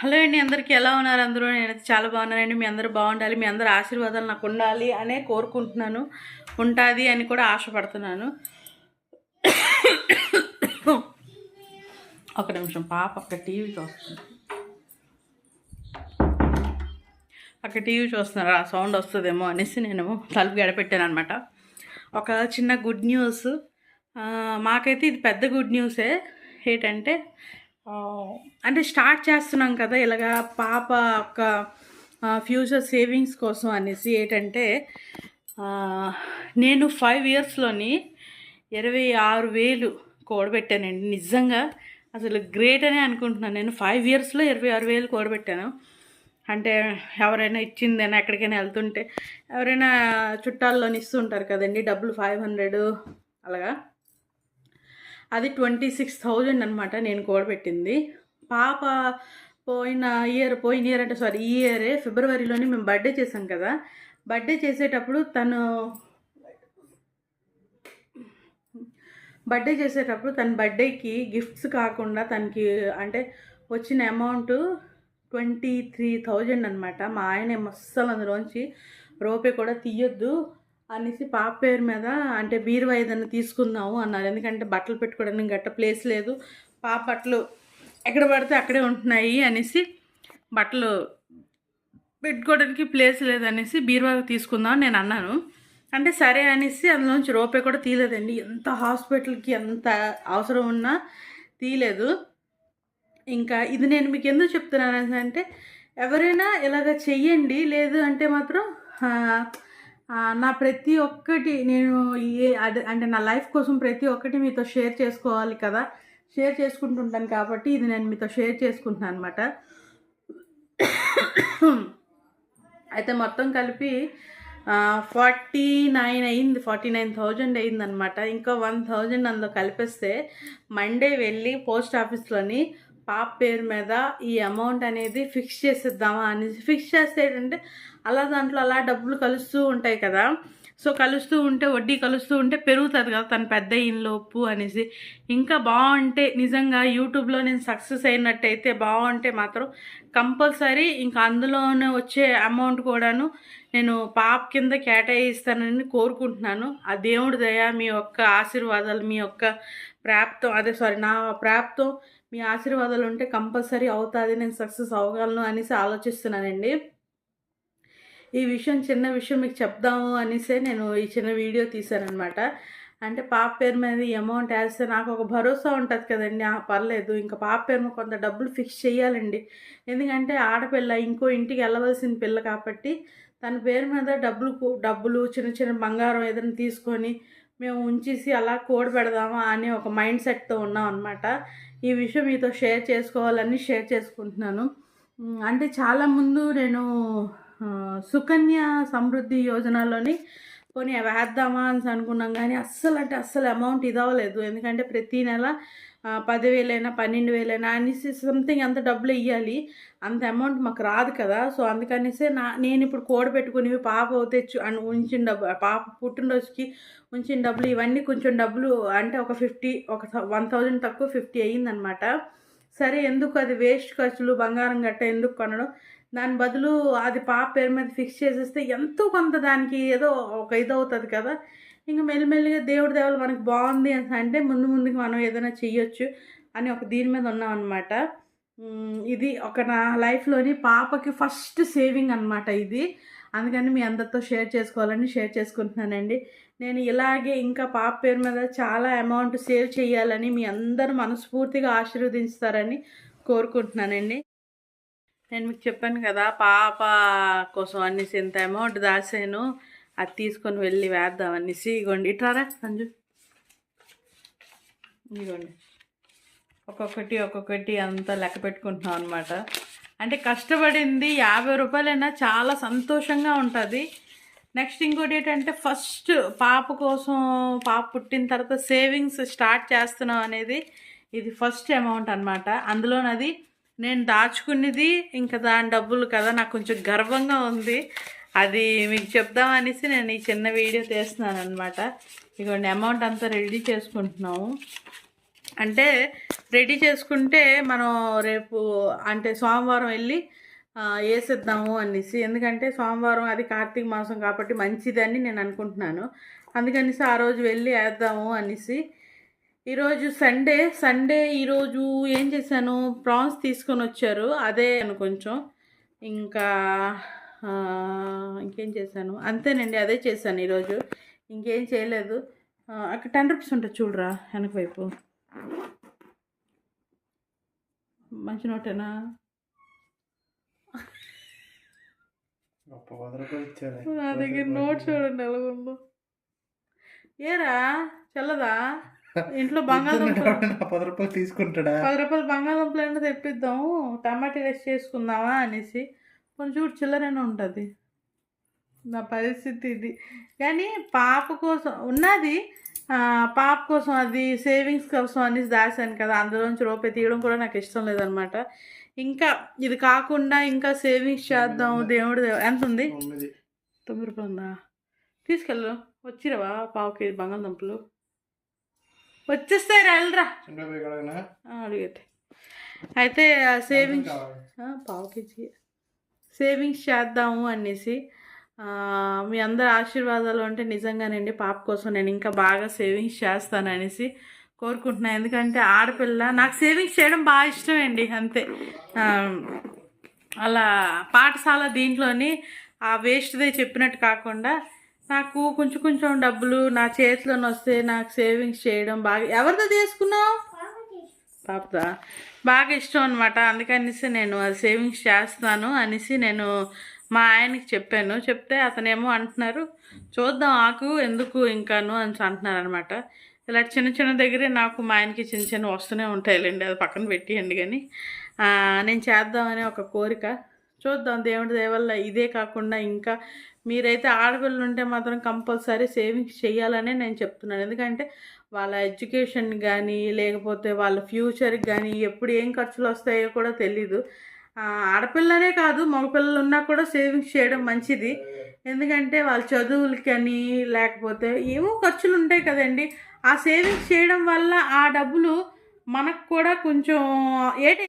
Hello అండి అందరికీ ఎలా ఉన్నారు? అందరూ నేనైతే చాలా బాగున్నానండి. మీ అందరూ బాగుండాలి మీ అందరు ఆశీర్వాదాలు నాకు ఉండాలి అనే కోరుకుంటున్నాను. ఉంటుంది అని కూడా ఆశపడుతున్నాను. ఒక నిమిషం పాప అక్కడ టీవీ చూస్తుంది. అక్కడ టీవీ చూస్తున్నారు? ఆ సౌండ్ వస్తుందేమో అనేసి నేను తలుపు గడపెట్టాను అనమాట ఒక చిన్న గుడ్ న్యూస్. మాకైతే ఇది పెద్ద గుడ్ న్యూసే. ఏంటంటే అంటే స్టార్ట్ చేస్తున్నాం కదా ఇలాగా పాప ఒక ఫ్యూచర్ సేవింగ్స్ కోసం అనేసి ఏంటంటే నేను ఫైవ్ ఇయర్స్లోని ఇరవై ఆరు వేలు కూడబెట్టానండి. నిజంగా అసలు గ్రేట్ అనే అనుకుంటున్నాను. నేను ఫైవ్ ఇయర్స్లో ఇరవై ఆరు వేలు కూడబెట్టాను. అంటే ఎవరైనా ఇచ్చిందైనా ఎక్కడికైనా వెళ్తుంటే ఎవరైనా చుట్టాల్లోని ఇస్తుంటారు కదండి డబ్బులు ఫైవ్ హండ్రెడ్ అలాగా. అది ట్వంటీ సిక్స్ థౌజండ్ అనమాట నేను కూడబెట్టింది. పాప పోయిన ఇయర్ పోయిన ఇయర్ అంటే సారీ ఈ ఇయరే ఫిబ్రవరిలోనే మేము బర్త్డే చేసాం కదా. బర్త్డే చేసేటప్పుడు తను బర్త్డే చేసేటప్పుడు తన బర్త్డేకి గిఫ్ట్స్ కాకుండా తనకి అంటే వచ్చిన అమౌంట్ ట్వంటీ త్రీ థౌజండ్ అనమాట మా ఆయన అస్సలు అందులోంచి రూపాయి కూడా తీయొద్దు. అనేసి పాప పేరు మీద అంటే బీరువా ఏదైనా తీసుకుందాము అన్నారు. ఎందుకంటే బట్టలు పెట్టుకోవడానికి గట్ట ప్లేస్ లేదు. పాప బట్టలు ఎక్కడ పడితే అక్కడే ఉంటున్నాయి అనేసి బట్టలు పెట్టుకోవడానికి ప్లేస్ లేదనేసి బీరువా తీసుకుందాం అని నేను అన్నాను. అంటే సరే అనేసి అందులోంచి రూపాయి కూడా తీయలేదండి. ఎంత హాస్పిటల్కి ఎంత అవసరం ఉన్నా తీయలేదు. ఇంకా ఇది నేను మీకు ఎందుకు చెప్తున్నాను అంటే ఎవరైనా ఇలాగ చెయ్యండి. లేదు అంటే మాత్రం నా ప్రతి ఒక్కటి నేను ఏ అదే అంటే నా లైఫ్ కోసం ప్రతి ఒక్కటి మీతో షేర్ చేసుకోవాలి కదా. షేర్ చేసుకుంటుంటాను కాబట్టి ఇది నేను మీతో షేర్ చేసుకుంటున్నాను అనమాట అయితే మొత్తం కలిపి ఫార్టీ నైన్ అయింది ఫార్టీ నైన్ థౌజండ్ అయిందనమాట ఇంకా వన్ థౌజండ్ అందులో కలిపేస్తే మండే వెళ్ళి పోస్ట్ ఆఫీస్లోని పాప పేరు మీద ఈ అమౌంట్ అనేది ఫిక్స్ చేసేద్దామా అనేసి ఫిక్స్ చేస్తే ఏంటంటే అలా దాంట్లో అలా డబ్బులు కలుస్తూ ఉంటాయి కదా. సో కలుస్తూ ఉంటే వడ్డీ కలుస్తూ ఉంటే పెరుగుతుంది కదా తను పెద్ద ఇన్లోపు అనేసి. ఇంకా బాగుంటే నిజంగా యూట్యూబ్లో నేను సక్సెస్ అయినట్టయితే బాగుంటే మాత్రం కంపల్సరీ ఇంకా అందులోనే వచ్చే అమౌంట్ కూడాను నేను పాప కింద కేటాయిస్తానని కోరుకుంటున్నాను. ఆ దేవుడి దయ మీ యొక్క ఆశీర్వాదాలు మీ యొక్క ప్రాప్తం అదే సారీ నా ప్రాప్తం మీ ఆశీర్వాదాలు ఉంటే కంపల్సరీ అవుతుంది నేను సక్సెస్ అవ్వగలను అనేసి ఆలోచిస్తున్నానండి. ఈ విషయం చిన్న విషయం మీకు చెప్దాము అనేసే నేను ఈ చిన్న వీడియో తీశానమాట అంటే పాప పేరు మీద ఈ అమౌంట్ వేస్తే నాకు ఒక భరోసా ఉంటుంది కదండి. ఆ పర్లేదు. ఇంకా పాప పేరు మీద కొంత డబ్బులు ఫిక్స్ చేయాలండి. ఎందుకంటే ఆడపిల్ల ఇంకో ఇంటికి వెళ్ళవలసిన పిల్ల కాబట్టి తన పేరు మీద డబ్బులు డబ్బులు చిన్న చిన్న బంగారం ఏదైనా తీసుకొని మేము ఉంచేసి అలా కోడ్ పెడదామా అనే ఒక మైండ్ సెట్తో ఉన్నాం అనమాట ఈ విషయం మీతో షేర్ చేసుకోవాలని షేర్ చేసుకుంటున్నాను. అంటే చాలా ముందు నేను సుకన్య సమృద్ధి యోజనలోని పోనీ వేద్దామా అని అనుకున్నాం కానీ అస్సలు అంటే అస్సలు అమౌంట్ ఇదవ్వలేదు ఎందుకంటే ప్రతి నెల పదివేలైనా పన్నెండు వేలైనా అనేసి సంథింగ్ అంత డబ్బులు ఇవ్వాలి అంత అమౌంట్ మాకు రాదు కదా. సో అందుకనేసి నా నేను ఇప్పుడు కోడి పెట్టుకుని పాప తెచ్చు అని ఉంచిన డబ్బు పాప పుట్టినరోజుకి ఉంచిన డబ్బులు ఇవన్నీ కొంచెం డబ్బులు అంటే ఒక ఫిఫ్టీ ఒక వన్ థౌజండ్ తక్కువ ఫిఫ్టీ అయ్యిందనమాట సరే ఎందుకు అది వేస్ట్ ఖర్చులు బంగారం గట్ట ఎందుకు కొనడం? దాని బదులు అది పాప పేరు మీద ఫిక్స్ చేసేస్తే ఎంతో కొంత దానికి ఏదో ఒక ఇది అవుతుంది కదా. ఇంకా మెల్లిమెల్లిగా దేవుడి దేవుడు మనకు బాగుంది అని అంటే ముందు ముందుకు మనం ఏదైనా చెయ్యొచ్చు అని ఒక దీని మీద ఉన్నాం అనమాట ఇది ఒక నా లైఫ్లోని పాపకి ఫస్ట్ సేవింగ్ అనమాట ఇది. అందుకని మీ అందరితో షేర్ చేసుకోవాలని షేర్ చేసుకుంటున్నానండి. నేను ఇలాగే ఇంకా పాప పేరు మీద చాలా అమౌంట్ సేవ్ చేయాలని మీ అందరూ మనస్ఫూర్తిగా ఆశీర్వదిస్తారని కోరుకుంటున్నానండి. నేను మీకు చెప్పాను కదా పాప కోసం అనేసి ఇంత అమౌంట్ దాసాను అది తీసుకొని వెళ్ళి వేద్దాం అనేసి. ఇగోండి ఇట్రారా సంజు? ఇగోండి. ఒక్కొక్కటి ఒక్కొక్కటి అంతా లెక్క పెట్టుకుంటున్నాం అనమాట అంటే కష్టపడింది యాభై రూపాయలైనా చాలా సంతోషంగా ఉంటుంది. నెక్స్ట్ ఇంకోటి ఏంటంటే ఫస్ట్ పాప కోసం పాప పుట్టిన తర్వాత సేవింగ్స్ స్టార్ట్ చేస్తున్నాం అనేది ఇది ఫస్ట్ అమౌంట్ అనమాట అందులోనది నేను దాచుకున్నది ఇంకా దాని డబ్బులు కదా నాకు కొంచెం గర్వంగా ఉంది. అది మీకు చెప్దాం అనేసి నేను ఈ చిన్న వీడియో తీస్తున్నాను అనమాట ఇదిగోండి అమౌంట్ అంతా రెడీ చేసుకుంటున్నాము. అంటే రెడీ చేసుకుంటే మనం రేపు అంటే సోమవారం వెళ్ళి వేసేద్దాము అనేసి. ఎందుకంటే సోమవారం అది కార్తీక మాసం కాబట్టి మంచిదని నేను అనుకుంటున్నాను. అందుకనేసి ఆ రోజు వెళ్ళి వేద్దాము అనేసి ఈరోజు సండే సండే ఈరోజు ఏం చేశాను? ప్రాన్స్ తీసుకొని వచ్చారు. అదే అను కొంచెం. ఇంకా ఇంకేం చేశాను? అంతేనండి అదే చేశాను ఈరోజు. ఇంకేం చేయలేదు. అక్కడ టెన్ రూపీస్ ఉంటుంది చూడరా వెనక వైపు. మంచి నోటేనా? నా దగ్గర నోట్ చూడండి ఎలాగుందో ఏరా చల్లదా? ఇంట్లో బంగాళదుంప పది రూపాయలు తీసుకుంటాడా? పది రూపాయలు బంగాళదుంపలు అయినా తెప్పిద్దాం టమాటా రైస్ చేసుకుందామా అనేసి. కొంచెం చూడు చిల్లరైనా ఉంటుంది. నా పరిస్థితి ఇది. కానీ పాప కోసం ఉన్నది పాప కోసం అది సేవింగ్స్ కోసం అనేసి దాశాను కదా. అందులోంచి రూపాయి తీయడం కూడా నాకు ఇష్టం లేదనమాట. ఇంకా ఇది కాకుండా ఇంకా సేవింగ్స్ చేద్దాం దేవుడి దేవ- ఎంత ఉంది? తొమ్మిది రూపాయలు ఉందా? తీసుకెళ్ళు. వచ్చిరవా పావు కేజీ బంగాళదుంపలు? వచ్చేస్తాయి వెళ్ళరా చిన్నపోయి కడగనా అడిగేటి. అయితే సేవింగ్స్ పావు కేజీ. సేవింగ్స్ చేద్దాము అనేసి మీ అందరి ఆశీర్వాదాలు అంటే నిజంగానండి పాప కోసం నేను ఇంకా బాగా సేవింగ్స్ చేస్తాను అనేసి కోరుకుంటున్నాను ఎందుకంటే ఆడపిల్ల నాకు సేవింగ్స్ చేయడం బాగా ఇష్టం అండి అంతే అలా పాఠశాల దీంట్లోని ఆ వేస్ట్దే చెప్పినట్టు కాకుండా నాకు కొంచెం కొంచెం డబ్బులు నా చేతిలోకి వస్తే నాకు సేవింగ్స్ చేయడం బాగా ఎవరిదో తీసుకున్నావు పాపదా. బాగా ఇష్టం అనమాట అందుకనేసి నేను అది సేవింగ్స్ చేస్తాను అనేసి నేను మా ఆయనకి చెప్పాను. చెప్తే అతనేమో అంటున్నారు చూద్దాం ఆకు ఎందుకు ఇంకాను అని అంటున్నారు అనమాట ఇలా చిన్న చిన్న దగ్గరే నాకు మా ఆయనకి చిన్న చిన్న వస్తూనే ఉంటాయిలేండి అది పక్కన పెట్టియండి కానీ. నేను చేద్దామనే ఒక కోరిక. చూద్దాం దేవుడి దయవల్ల ఇదే కాకుండా ఇంకా మీరైతే ఆడపిల్లలు ఉంటే మాత్రం కంపల్సరీ సేవింగ్స్ చేయాలనే నేను చెప్తున్నాను. ఎందుకంటే వాళ్ళ ఎడ్యుకేషన్ కానీ లేకపోతే వాళ్ళ ఫ్యూచర్కి కానీ ఎప్పుడు ఏం ఖర్చులు వస్తాయో కూడా తెలీదు. ఆడపిల్లనే కాదు మగపిల్లలు ఉన్నా కూడా సేవింగ్స్ చేయడం మంచిది. ఎందుకంటే వాళ్ళ చదువులకని లేకపోతే ఏవో ఖర్చులు ఉంటాయి కదండి. ఆ సేవింగ్స్ చేయడం వల్ల ఆ డబ్బులు మనకు కూడా కొంచెం ఏటి?